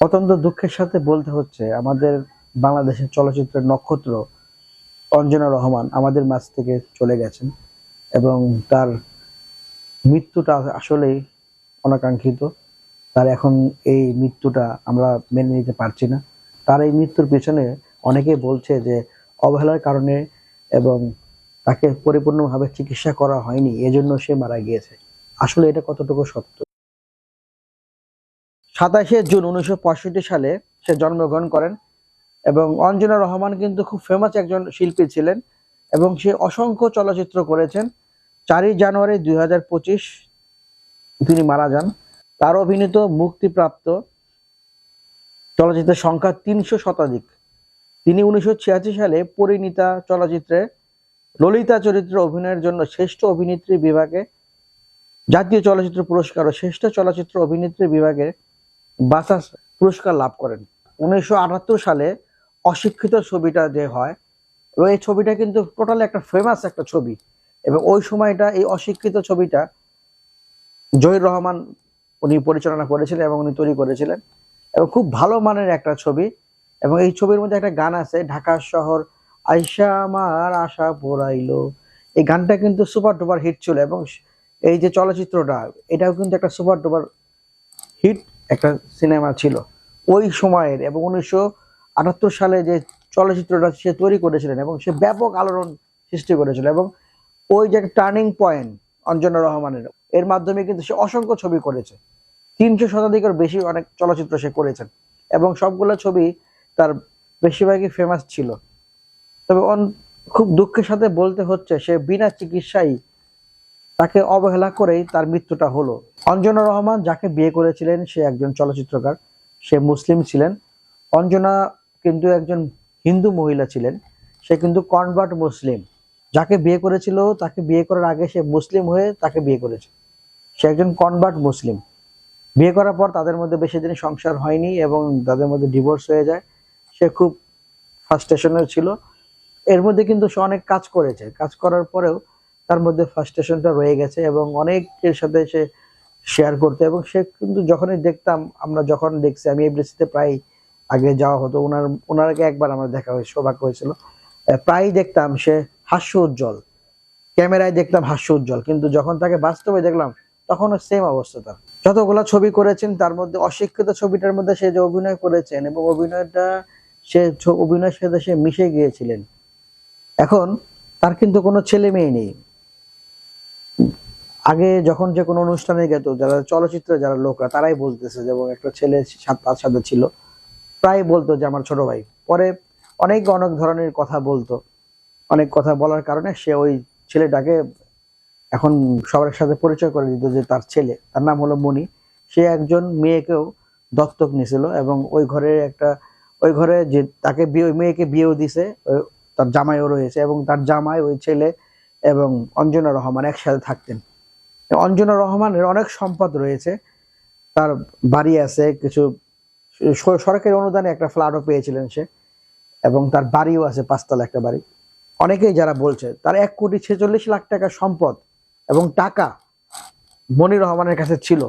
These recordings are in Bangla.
অত্যন্ত দুঃখের সাথে বলতে হচ্ছে, আমাদের বাংলাদেশের চলচ্চিত্রের নক্ষত্র অঞ্জনা রহমান আমাদের মাঝ থেকে চলে গেছেন এবং তার মৃত্যুটা আসলেই অনাকাঙ্ক্ষিত। তার এখন এই মৃত্যুটা আমরা মেনে নিতে পারছি না। তার এই মৃত্যুর পিছনে অনেকে বলছে যে অবহেলার কারণে এবং তাকে পরিপূর্ণভাবে চিকিৎসা করা হয়নি, এজন্য সে মারা গিয়েছে। আসলে এটা কতটুকু সত্য? সাতাশে জুন উনিশশো পঁয়ষট্টি সালে সে জন্মগ্রহণ করেন এবং অঞ্জনা রহমান কিন্তু খুব ফেমাস একজন শিল্পী ছিলেন এবং সে অসংখ্য চলচ্চিত্র করেছেন। চারই জানুয়ারি দুই তিনি মারা যান। তার অভিনীত মুক্তিপ্রাপ্ত চলচ্চিত্রের সংখ্যা তিনশো শতাধিক। তিনি উনিশশো ছিয়াশি সালে পরিণীতা চলচ্চিত্রে ললিতা চরিত্রে অভিনয়ের জন্য শ্রেষ্ঠ অভিনেত্রী বিভাগে জাতীয় চলচ্চিত্র পুরস্কার ও শ্রেষ্ঠ চলচ্চিত্র অভিনেত্রী বিভাগে বাসাস পুরস্কার লাভ করেন। উনিশশো আটাত্তর সালে অশিক্ষিত ছবিটা যে হয়, এবং এই ছবিটা কিন্তু টোটালি একটা ফেমাস একটা ছবি। এবং ওই সময়টা এই অশিক্ষিত ছবিটা জহির রহমান উনি পরিচালনা করেছিলেন এবং উনি তৈরি করেছিলেন। এবং খুব ভালো মানের একটা ছবি। এবং এই ছবির মধ্যে একটা গান আছে, ঢাকা শহর আইসা আমার আশা পোড়াইলো। এই গানটা কিন্তু সুপার ডুপার হিট ছিল। এবং এই যে চলচ্চিত্রটা, এটাও কিন্তু একটা সুপার ডুপার হিট একটা সিনেমা ছিল। ওই সময়ের এবং উনিশশো আটাত্তর সালে যে চলচ্চিত্রটা সে তৈরি করেছিলেন এবং সে ব্যাপক আলোড়ন সৃষ্টি করেছিল এবং ওই যে টার্নিং পয়েন্ট অঞ্জনা রহমানের, এর মাধ্যমে কিন্তু সে অসংখ্য ছবি করেছে। তিনশো শতাধিকের বেশি অনেক চলচ্চিত্র সে করেছেন এবং সবগুলো ছবি তার বেশিরভাগই ফেমাস ছিল। তবে খুব দুঃখের সাথে বলতে হচ্ছে, সে বিনা চিকিৎসায় তাকে অবহেলা করেই তার মৃত্যুটা হলো। অঞ্জনা রহমান যাকে বিয়ে করেছিলেন, সে একজন চলচ্চিত্রকার, সে মুসলিম ছিলেন। অঞ্জনা কিন্তু একজন হিন্দু মহিলা ছিলেন, সে কিন্তু কনভার্ট মুসলিম। যাকে বিয়ে করেছিল, তাকে বিয়ে করার আগে সে মুসলিম হয়ে তাকে বিয়ে করেছে। সে একজন কনভার্ট মুসলিম। বিয়ে করার পর তাদের মধ্যে বেশি দিন সংসার হয়নি এবং তাদের মধ্যে ডিভোর্স হয়ে যায়। সে খুব ফার্স্টেশনের ছিল। এর মধ্যে কিন্তু সে অনেক কাজ করেছে। কাজ করার পরেও তার মধ্যে ফার্স্টেশনটা রয়ে গেছে এবং অনেকের সাথে সে শেয়ার করতো এবং সে কিন্তু যখনই দেখতাম, আমরা যখন দেখছি, আমি এফডিসিতে প্রায় আগে যাওয়া হতো, ওনার, ওনারকে একবার আমার দেখা হয়েছে, সৌভাগ্য হয়েছিল। প্রায়ই দেখতাম সে হাস্য উজ্জ্বল। ক্যামেরায় দেখতাম হাস্য উজ্জ্বল, কিন্তু যখন তাকে বাস্তবে দেখলাম, তখনও সেম অবস্থা তার। যতগুলো ছবি করেছেন, তার মধ্যে অশিক্ষিত ছবিটার মধ্যে সে যে অভিনয় করেছেন এবং অভিনয়টা সে অভিনয়ের সাথে সে মিশে গিয়েছিলেন। এখন তার কিন্তু কোনো ছেলে মেয়ে নেই। আগে যখন যে কোনো অনুষ্ঠানে যেত যারা চলচ্চিত্রে যারা লোকরা, তারাই বলতেছে যেমন একটা ছেলে সাত তার সাথে ছিল, প্রায় বলতো যে আমার ছোট ভাই। পরে অনেক অনেক ধরনের কথা বলতো। অনেক কথা বলার কারণে সে ওই ছেলেটাকে এখন সবার সাথে পরিচয় করে দিত যে তার ছেলে। তার নাম হলো মণি সে একজন মেয়েকেও দত্তক নিয়েছিল এবং ওই ঘরে একটা, ওই ঘরে যে তাকে বিয়ে মেয়েকে বিয়েও দিছে তার জামাইও রয়েছে এবং তার জামাই, ওই ছেলে এবং অঞ্জনা রহমান একসাথে থাকতেন। অঞ্জনা রহমানের অনেক সম্পদ রয়েছে। তার বাড়ি আছে, কিছু সরকারি অনুদানে একটা ফ্ল্যাটও পেয়েছিলেন সে এবং তার বাড়িও আছে, পাঁচতলা একটা বাড়ি। অনেকেই যারা বলছে, তার এক কোটি ছেচল্লিশ লাখ টাকা সম্পদ এবং টাকা মনির রহমানের কাছে ছিল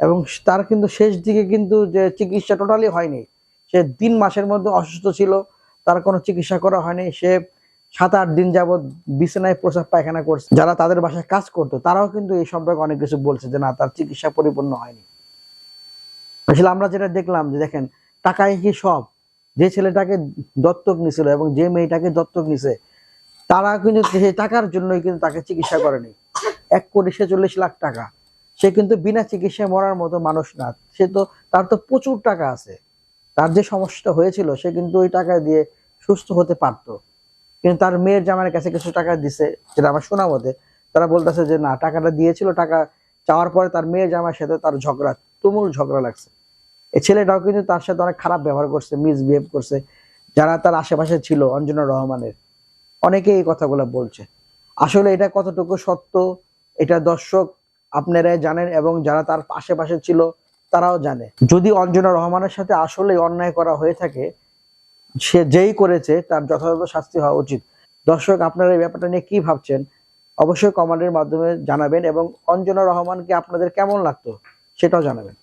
এবং তার কিন্তু শেষ দিকে কিন্তু যে চিকিৎসা টোটালি হয়নি। সে তিন মাসের মধ্যে অসুস্থ ছিল, তার কোনো চিকিৎসা করা হয়নি, সে সাত আট দিন যাবৎ বিছানায় প্রসাব পায়খানা করছে। যারা তাদের বাসায় কাজ করতো, তারাও কিন্তু এই সম্পর্কে অনেক কিছু বলছে যে, না, তার চিকিৎসা পরিপূর্ণ হয়নি। আসলে আমরা যেটা দেখলাম যে, দেখেন, টাকায় কি সব? যে ছেলেটাকে দত্তক নিছিল এবং যে মেয়েটাকে দত্তক নিছে, তারা কিন্তু সেই টাকার জন্যই কিন্তু তাকে চিকিৎসা করেনি। এক কোটি ছেচল্লিশ লাখ টাকা। সে কিন্তু বিনা চিকিৎসায় মরার মতো মানুষ না। সে তো, তার তো প্রচুর টাকা আছে। তার যে সমস্যাটা হয়েছিল, সে কিন্তু ওই টাকা দিয়ে সুস্থ হতে পারতো। কিন্তু তার মেয়ের জামাইয়ের কাছে কিছু টাকা দিছে, যেটা আমার শোনা মতে তারা বলতেছে যে, না, টাকাটা দিয়েছিল, টাকা চাওয়ার পরে তার মেয়ের জামাইয়ের সাথে তার ঝগড়া, তুমুল ঝগড়া লাগছে। এই ছেলেটাও কিন্তু তার সাথে অনেক খারাপ ব্যবহার করছে মিসবিহেভ করছে। যারা তার আশেপাশে ছিল অঞ্জনা রহমানের অনেকে এই কথাগুলো বলছে। আসলে এটা কতটুকু সত্য, এটা দর্শক আপনারাই জানেন এবং যারা তার আশেপাশে ছিল, তারাও জানে। যদি অঞ্জনা রহমানের সাথে আসলে অন্যায় করা হয়ে থাকে সে যেই করেছে, তার যথাযথ শাস্তি হওয়া উচিত। দর্শক, আপনারা এই ব্যাপারটা নিয়ে কি ভাবছেন? অবশ্যই কমেন্টের মাধ্যমে জানাবেন এবং অঞ্জনা রহমানকে আপনাদের কেমন লাগতো সেটাও জানাবেন।